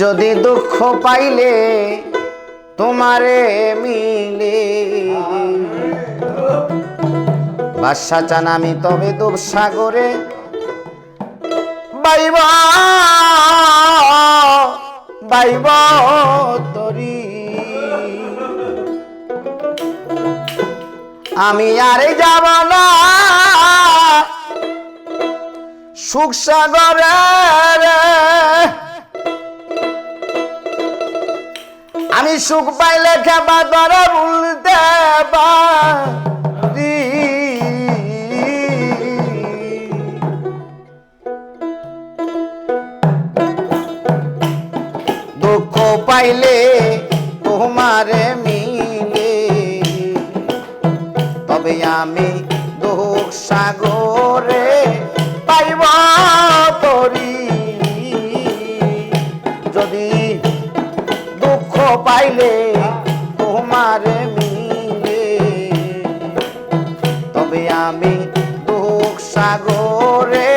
যদি দুঃখ পাইলে তোমারে মিলে। বাদশা চান আমি তবে দুঃসাগরে বাইব বাইব তরি। আমি আরে যাব না। সুখ সাগরে। আমি সুখ পাইলে খেবা ধরে পারি দুঃখ পাইলে তোমারে মিলে। তবে আমি দুঃখ সাগরে পাইব তরি যদি পাইলে তোমার মিলে। তবে আমি দুঃখ সাগরে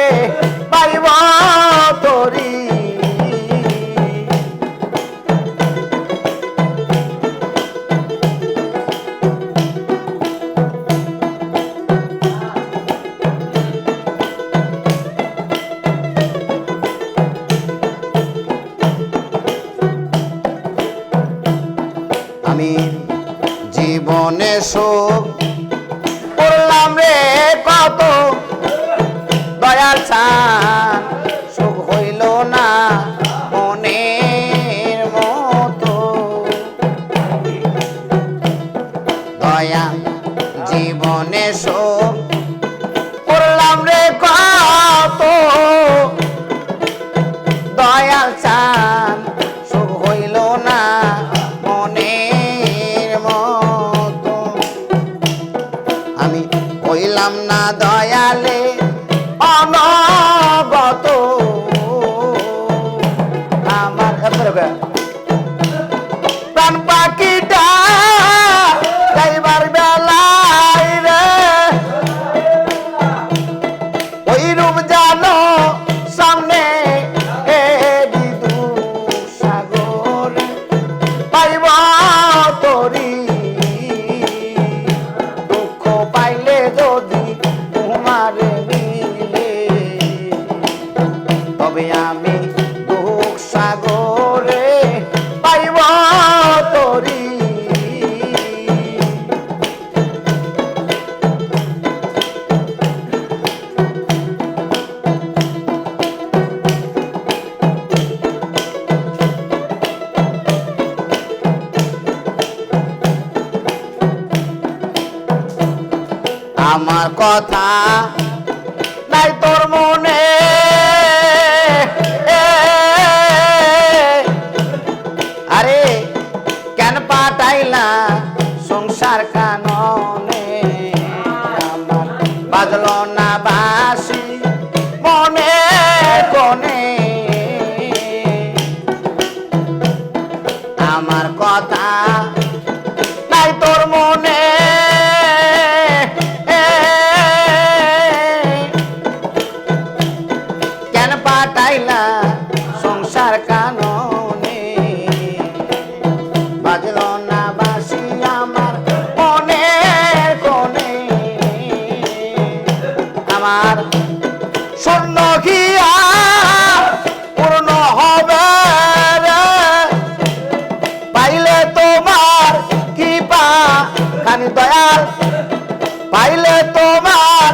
কত দয়াল সুখ হইল না মনের মতো। দয়া জীবনে সুখ করলাম রে কত। দয়াল চান সুখ হইল না মনের মতো। আমি হইলাম না দয়ালে অনগত আমার কথা পাঠাইলা সংসার কাননে। বাজল না বাসি আমার কোনে। আমার স্বর্ণ ঘিয়া পাইলে তোমার কৃপা, খানি দয়াল। তোমার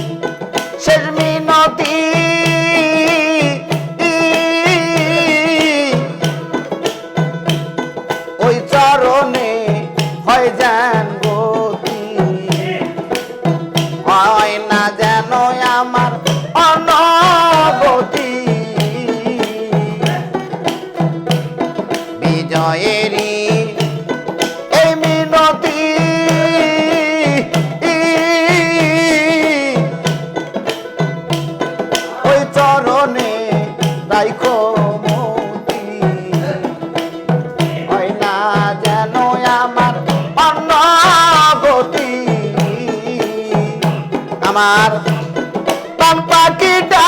and আমার। পান পাখিটা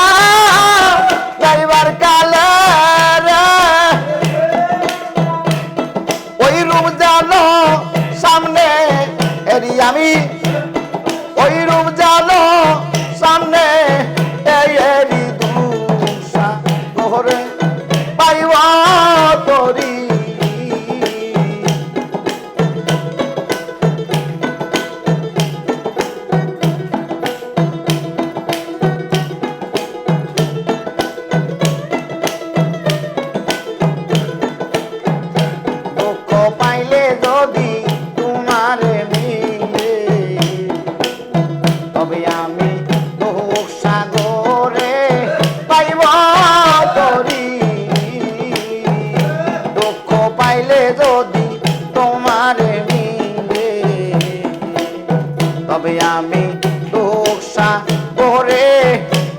আমি দুঃখা করে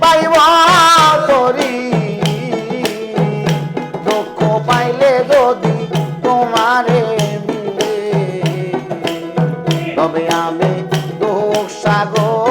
পাইব করি। দুঃখ পাইলে যদি তোমারে মিলে তবে আমি দুঃখ সাগর